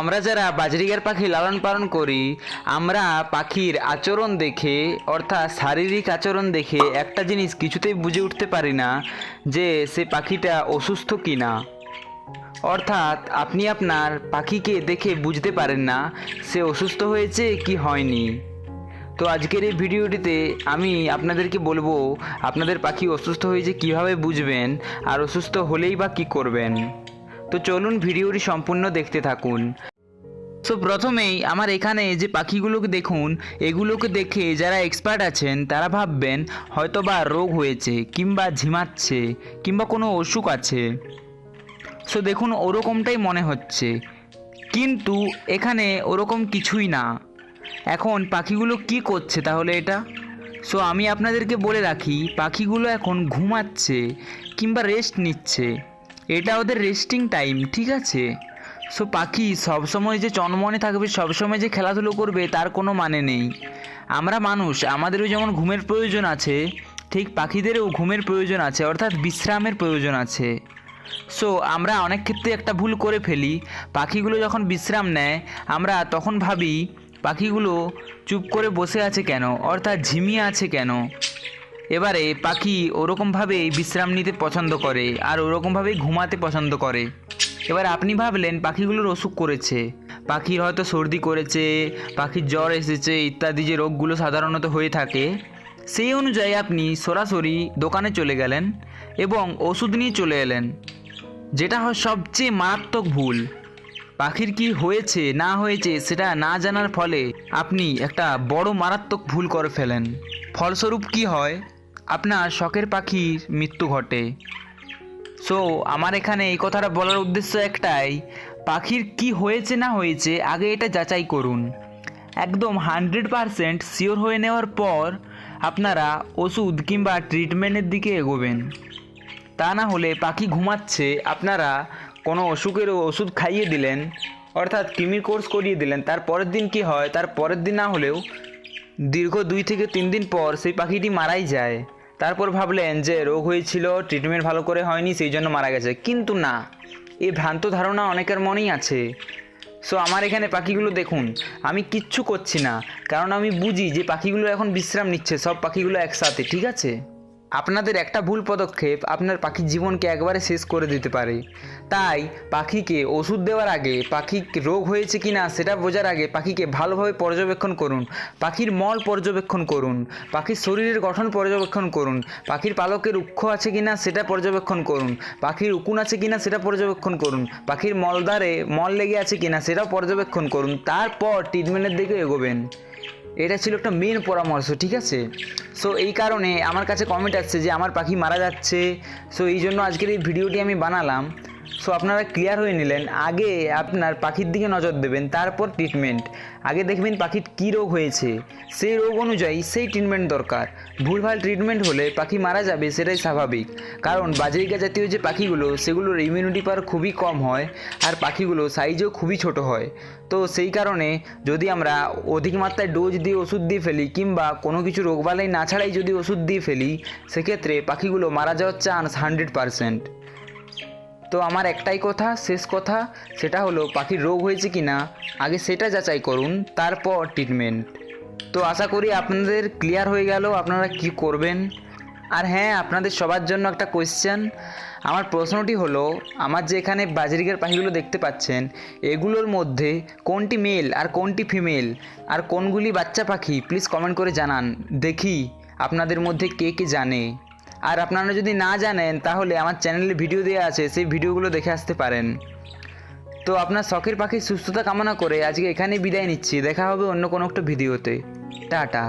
আমরা যারা বাজরিগার পাখি লালন পালন করি, আমরা পাখির আচরণ দেখে, অর্থাৎ শারীরিক আচরণ দেখে একটা জিনিস কিছুতেই বুঝে উঠতে পারি না যে সে পাখিটা অসুস্থ কি না অর্থাৎ আপনি আপনার পাখিকে দেখে বুঝতে পারেন না সে অসুস্থ হয়েছে কি হয়নি। তো আজকের এই ভিডিওটিতে আমি আপনাদেরকে বলব, আপনাদের পাখি অসুস্থ হয়েছে কীভাবে বুঝবেন আর অসুস্থ হলেই বা কী করবেন। তো চলুন ভিডিওটি সম্পূর্ণ দেখতে থাকুন। সো প্রথমেই আমার এখানে যে পাখিগুলোকে দেখুন, এগুলোকে দেখে যারা এক্সপার্ট আছেন, তারা ভাববেন হয়তো বা রোগ হয়েছে কিংবা ঝিমাচ্ছে কিংবা কোনো অসুখ আছে। সো দেখুন, ওরকমটাই মনে হচ্ছে। কিন্তু এখানে ওরকম কিছুই না। এখন পাখিগুলো কি করছে তাহলে এটা? সো আমি আপনাদেরকে বলে রাখি, পাখিগুলো এখন ঘুমাচ্ছে কিংবা রেস্ট নিচ্ছে। এটা ওদের রেস্টিং টাইম ঠিক আছে? সো পাখি, সবসময় যে চনমনে থাকবে, সবসময় যে খেলাধুলো করবে, তার কোনো মানে নেই। আমরা মানুষ, আমাদেরও যেমন ঘুমের প্রয়োজন আছে, ঠিক পাখিদেরও ঘুমের প্রয়োজন আছে, অর্থাৎ বিশ্রামের প্রয়োজন আছে। সো আমরা অনেক ক্ষেত্রে একটা ভুল করে ফেলি। পাখিগুলো যখন বিশ্রাম নেয়, আমরা তখন ভাবি, পাখিগুলো চুপ করে বসে আছে কেন? অর্থাৎ ঝিমিয়ে আছে কেন? এবারে পাখি ওরকমভাবেই বিশ্রাম নিতে পছন্দ করে আর ওরকমভাবেই ঘুমাতে পছন্দ করে। এবার আপনি ভাবলেন পাখিগুলোর অসুখ করেছে। পাখির হয়তো সর্দি করেছে, পাখির জ্বর এসেছে ইত্যাদি যে রোগগুলো সাধারণত হয়ে থাকে। সেই অনুযায়ী আপনি সরাসরি দোকানে চলে গেলেন এবং ওষুধ নিয়ে চলে এলেন, যেটা হয় সবচেয়ে মারাত্মক ভুল। পাখির কি হয়েছে, না হয়েছে সেটা না জানার ফলে আপনি একটা বড় মারাত্মক ভুল করে ফেলেন। ফলস্বরূপ কি হয় আপনার শখের পাখির মৃত্যু ঘটে। সো আমার এখানে এই কথাটা বলার উদ্দেশ্য একটাই, পাখির কি হয়েছে না হয়েছে আগে এটা যাচাই করুন। একদম হান্ড্রেড পারসেন্ট শিওর হয়ে নেওয়ার পর আপনারা ওষুধ কিংবা ট্রিটমেন্টের দিকে এগোবেন। তা না হলে পাখি ঘুমাচ্ছে, আপনারা কোনো অসুখের ওষুধ খাইয়ে দিলেন, অর্থাৎ কৃমির কোর্স করিয়ে দিলেন, তার পরের দিন কি হয়, তার পরের দিন না হলেও দীর্ঘ দুই থেকে তিন দিন পর সেই পাখিটি মারাই যায়। তারপর ভাবলেন যে রোগ হয়েছিল ট্রিটমেন্ট ভালো করে হয়নি, সেই জন্য মারা গেছে। কিন্তু না, এই ভ্রান্ত ধারণা অনেকের মনেই আছে। সো আমার এখানে পাখিগুলো দেখুন, আমি কিচ্ছু করছি না। কারণ আমি বুঝি যে পাখিগুলো এখন বিশ্রাম নিচ্ছে, সব পাখিগুলো একসাথে, ঠিক আছে? আপনাদের একটা ভুল পদক্ষেপ আপনার পাখির জীবনকে একবারে শেষ করে দিতে পারে। তাই পাখিকে ওষুধ দেওয়ার আগে পাখি রোগ হয়েছে কি না সেটা বোঝার আগে পাখিকে ভালোভাবে পর্যবেক্ষণ করুন। পাখির মল পর্যবেক্ষণ করুন। পাখির শরীরের গঠন পর্যবেক্ষণ করুন। পাখির পালকের উক্ষ আছে কি না সেটা পর্যবেক্ষণ করুন। পাখির উকুন আছে কি না সেটা পর্যবেক্ষণ করুন। পাখির মলদ্বারে মল লেগে আছে কি না সেটাও পর্যবেক্ষণ করুন। তারপর ট্রিটমেন্টের দিকে এগোবেন। এটা ছিল একটা মেন পরামর্শ, ঠিক আছে? সো এই কারণে আমার কাছে কমেন্ট আসছে যে, আমার পাখি মারা যাচ্ছে। সো এই জন্য আজকের এই ভিডিওটি আমি বানালাম। সো আপনারা ক্লিয়ার হয়ে নিলেন। আগে আপনার পাখির দিকে নজর দেবেন, তারপর ট্রিটমেন্ট আগে দেখবেন পাখির কী রোগ হয়েছে। সেই রোগ অনুযায়ী সেই ট্রিটমেন্ট দরকার। ভুলভাল ট্রিটমেন্ট হলে পাখি মারা যাবে সেটাই স্বাভাবিক। কারণ বাজরিকা জাতীয় যে পাখিগুলো, সেগুলোর ইমিউনিটি পাওয়ার খুবই কম হয় আর পাখিগুলো সাইজও খুবই ছোট হয়। তো সেই কারণে যদি আমরা অধিক মাত্রায় ডোজ দিয়ে ওষুধ দিয়ে ফেলি কিংবা কোনো কিছু রোগবালাই না ছাড়াই যদি ওষুধ দিয়ে ফেলি, সেক্ষেত্রে পাখিগুলো মারা যাওয়ার চান্স হান্ড্রেড পারসেন্ট তো আমার একটাই কথা, শেষ কথা, সেটা হলো পাখির রোগ হয়েছে কি না আগে সেটা যাচাই করুন, তারপর ট্রিটমেন্ট তো আশা করি আপনাদের ক্লিয়ার হয়ে গেল, আপনারা কি করবেন। আর হ্যাঁ আপনাদের সবার জন্য একটা কোয়েশ্চেন আমার প্রশ্নটি হলো, আমার যে এখানে বাজরিকের পাখিগুলো দেখতে পাচ্ছেন, এগুলোর মধ্যে কোনটি মেল আর কোনটি ফিমেল আর কোনগুলি বাচ্চা পাখি প্লিজ কমেন্ট করে জানান, দেখি আপনাদের মধ্যে কে কে জানে। আর আপনারা যদি না জানেন, তাহলে আমার চ্যানেলে ভিডিও দেওয়া আছে, সেই ভিডিওগুলো দেখে আসতে পারেন। তো আপনার শখের পাখির সুস্থতা কামনা করে আজকে এখানেই বিদায় নিচ্ছি। দেখা হবে অন্য কোনো একটা ভিডিওতে। টাটা।